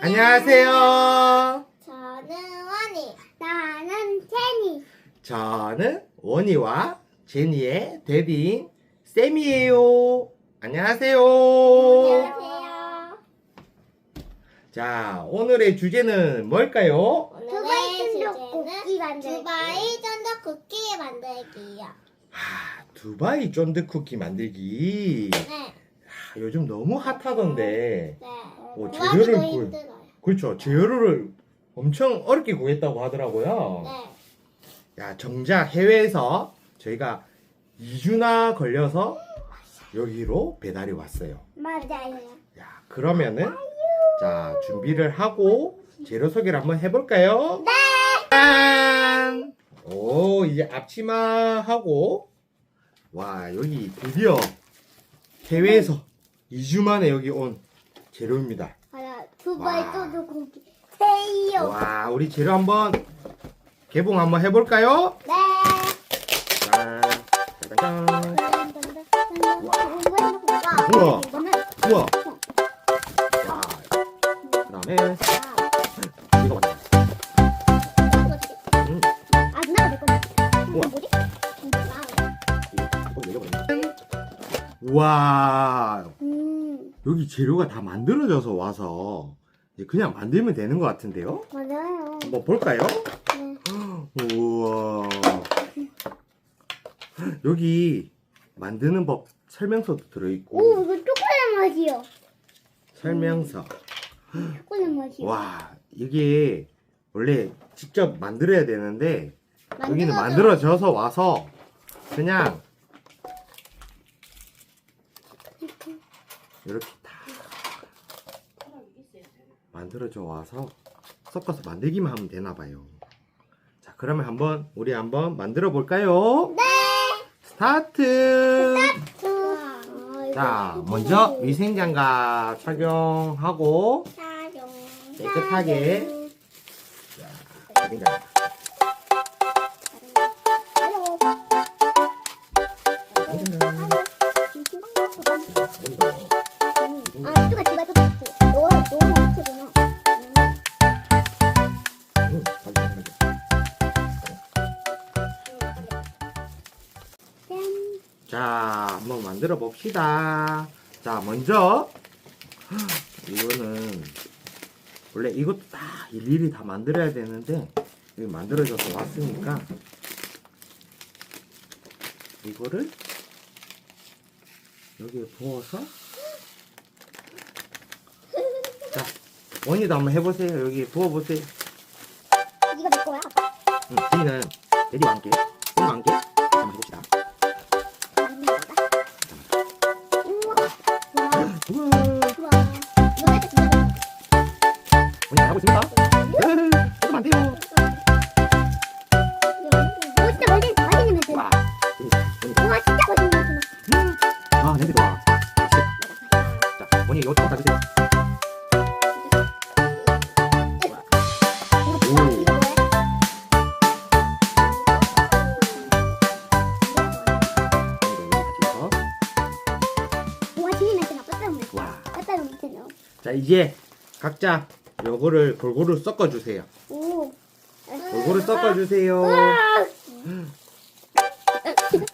안녕하세요. 저는 원이. 나는 제니. 저는 원이와 제니의 데뷔인 쌤이에요. 안녕하세요. 안녕하세요. 자, 오늘의 주제는 뭘까요? 오늘의 쫀득 쿠키 주제는 만들기. 두바이 쫀득 쿠키 만들기요. 아, 두바이 쫀득 쿠키 만들기. 네. 아, 요즘 너무 핫하던데. 네. 오, 구하기도 재료를 구- 힘들어요. 그렇죠. 재료를 엄청 어렵게 구했다고 하더라고요. 네. 야, 정작 해외에서 저희가 2주나 걸려서 여기로 배달이 왔어요. 맞아요. 야, 그러면은 자, 준비를 하고 재료 소개를 한번 해볼까요? 네! 짠! 오, 이제 앞치마 하고 와, 여기 드디어 해외에서 2주 만에 여기 온 재료입니다. 하나, 두바이 와. 쫀득 쿠키. 세요. 와, 우리 재료 한번 개봉 한번 해볼까요? 네. 짠! 짜잔! 우와. 이거는 우와! 자, 그 다음에 이거 맞다. 음, 아, 누나가 내 거네. 우와. 뭐지? 이거 내려버렸네. 우와! 음, 여기 재료가 다 만들어져서 와서 그냥 만들면 되는 것 같은데요? 맞아요. 한번 볼까요? 네. 우와. 여기 만드는 법 설명서도 오, 들어있고 이거 초콜릿 맛이요. 설명서. 초콜릿 맛이요. 와, 이게 원래 직접 만들어야 되는데 여기는 만들어져. 만들어져서 와서 그냥 이렇게 다 만들어져 와서 섞어서 만들기만 하면 되나 봐요. 자, 그러면 한번 우리 한번 만들어 볼까요? 네. 스타트. 아, 자, 먼저 위생장갑 착용하고 사용. 깨끗하게 위생장갑. 만들어 봅시다. 자, 먼저 이거는 원래 이것도 다 일일이 다 만들어야 되는데 여기 만들어져서 왔으니까 이거를 여기에 부어서 자, 원이도 한번 해보세요. 여기 부어보세요. 이거 내 거야. 응, 레디와 함께, 손과 함께 한번 해봅시다. 와, 진짜. 아, 냄새 좋아. 맛있겠다. 자, 이거. 우와, 나. 빠따로. 와. 빠따로 이제 각자 요거를 골고루 섞어주세요. 오. 골고루 섞어주세요. 우와.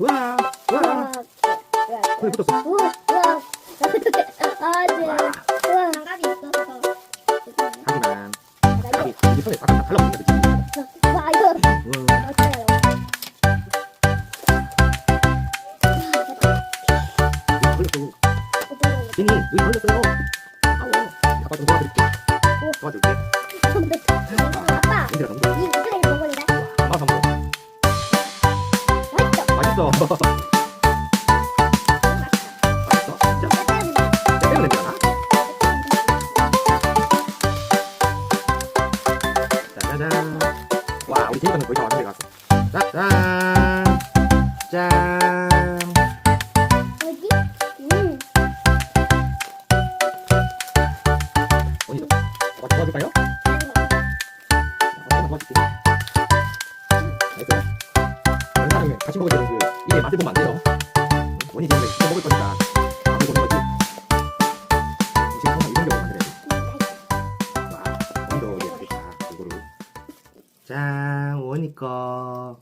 와, 와. 우와. 손이 붙었어. 우와. 우와. 아, 네. 우와. 장갑이 영상에 같이 먹을 때는 그 입에 맛을 보면 안 돼요. 응? 원이 지금 이거 먹을 거니까 맛을 보는 거지. 음식 항상 이런 경우 만들어야 돼. 와, 짠, 원이 거.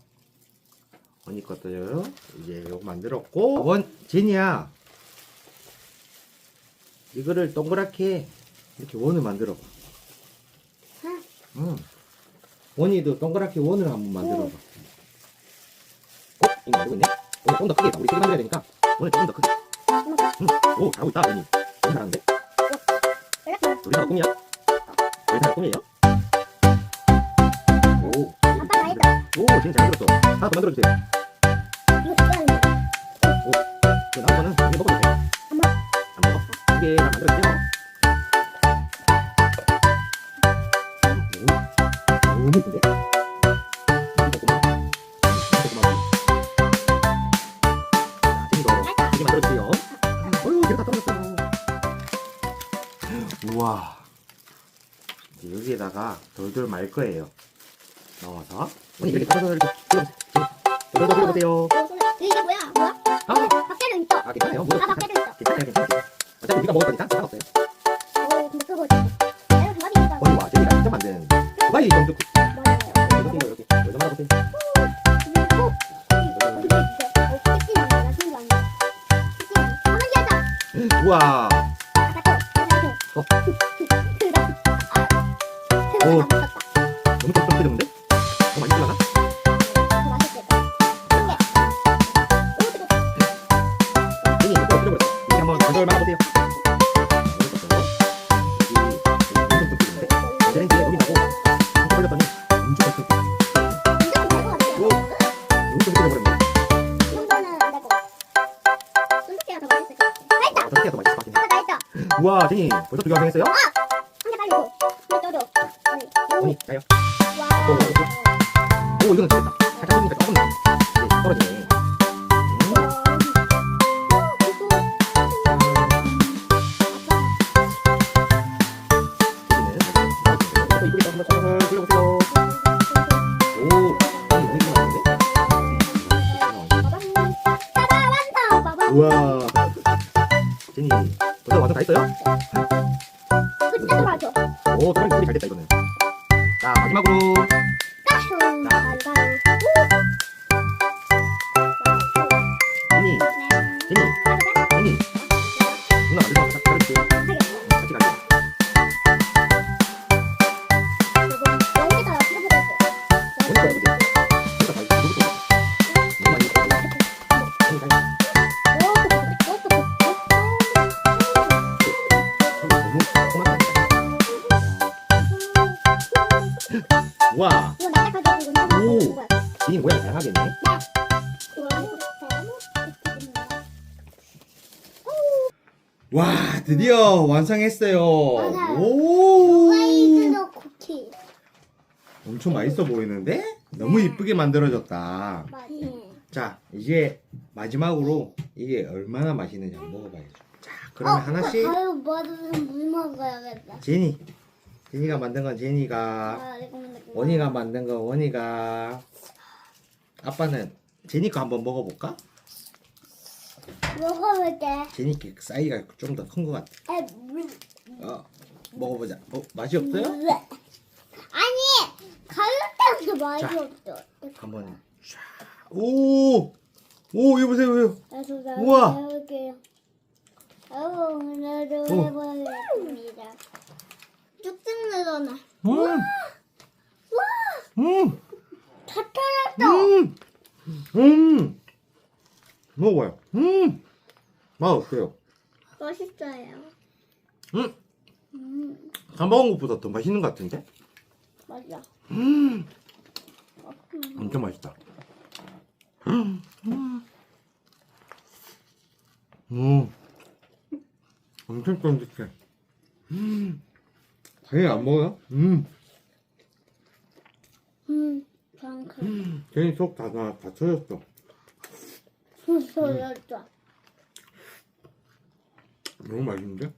원이 것도요. 이제 요거 만들었고. 원, 제니야. 이거를 동그랗게 이렇게 원을 만들어 봐. 응. 원이도 동그랗게 원을 한번 만들어봐. 어? 이거 알고 있네? 원이 좀더 크게, 우리 크게 만들어야 되니까. 원을 조금 더 크게. 응. 오, 잘하고 있다, 원이. 잘하는데? 우리 다 꿈이야? 우와. 이제 여기에다가 돌돌 말 거예요. 넣어서. 언니 이렇게 떨어져 이렇게. 떨어져 들어보세요. 이게 뭐야? 뭐야? 아, 밖에는 있어. 아 괜찮아요. 아, 뭐 밖에는 있어. 괜찮아요, 괜찮아요. 어차피 우리가 먹을 거니까 상관없어요. 와. 아. 어. 아. 오. 우와 제니 벌써 두개 완성했어요? 한개 빨리 줘. 줘줘. 아니, 언니 자요. 와. 오 이거는 잘했다. 살짝 끓이니까 조금 이제 떨어지네. 음. 제니는 이쁘게 한번 잘 끓여보세요. 오, 아니 너무 이쁘게 나왔는데? 우와. 제니, 벌써 완성 다 했어요? 오, 정말 이쁘게 잘 됐다 이거는. 자, 마지막으로 제니, 와, 드디어 완성했어요. 맞아요. 오. 쿠키. 엄청 맛있어 보이는데? 너무 이쁘게 만들어졌다. 자, 이제 마지막으로 이게 얼마나 맛있는지 한번 먹어봐야죠. 자, 그러면 하나씩 아유, 뭐든 물 먹어야겠다. 제니. 제니가 만든 건 제니가, 아, 이거 그거- 원이가 만든 건 원이가. 아빠는 제니 거 한번 먹어볼까? 먹어볼게. 제니 게 사이즈가 좀 더 큰 것 같아. 에, 물. 어, 먹어보자. 어, 맛이 없어요? 아니, 때부터 맛이 자. 없어. 한번 쫙. 오! 오, 이거 보세요, 이거. 그래서 우와. 내가 해볼게요. 아유, 오늘도 오. 해보겠습니다. 쭉쭉 늘어나. 음! 음! 다 털었어. 음! 음! 먹어봐요. 음! 맛 어때요? 맛있어요. 음! 음, 다 먹은 것보다 더 맛있는 것 같은데? 맞아. 음! 엄청 맛있다. 음! 음! 음! 엄청 쫀득해. 음! 괜히 안 먹어요? 음! 음, 방금 괜히 속 다, 다, 다 터졌어. 소소였어. 너무 맛있는데?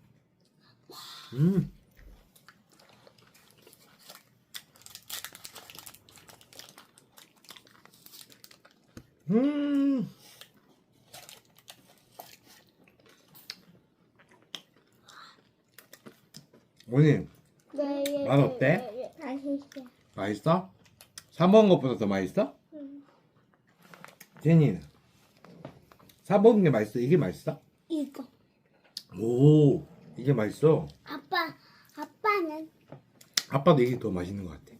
음. 음. 원님, 네, 예, 맛 예, 어때? 예, 예. 맛있어. 맛있어? 사 먹은 것보다 더 맛있어? 응. 제니는? 사 먹은 게 맛있어? 이게 맛있어? 이거. 오, 이게 맛있어. 아빠, 아빠는 아빠도 이게 더 맛있는 것 같아.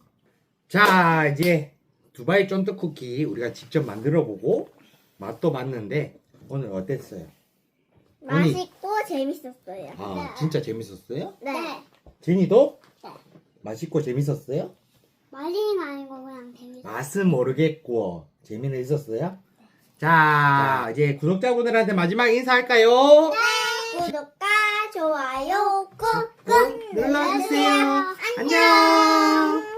자, 이제 두바이 쫀득 쿠키 우리가 직접 만들어 보고 맛도 봤는데 오늘 어땠어요? 언니. 맛있고 재밌었어요. 아, 진짜 재밌었어요? 네. 제니도? 네. 맛있고 재밌었어요? 말리는 아니고 그냥 재밌어. 맛은 모르겠고 재미는 있었어요? 자, 이제 구독자분들한테 마지막 인사할까요? 구독과 좋아요 꾹꾹 눌러주세요. 안녕.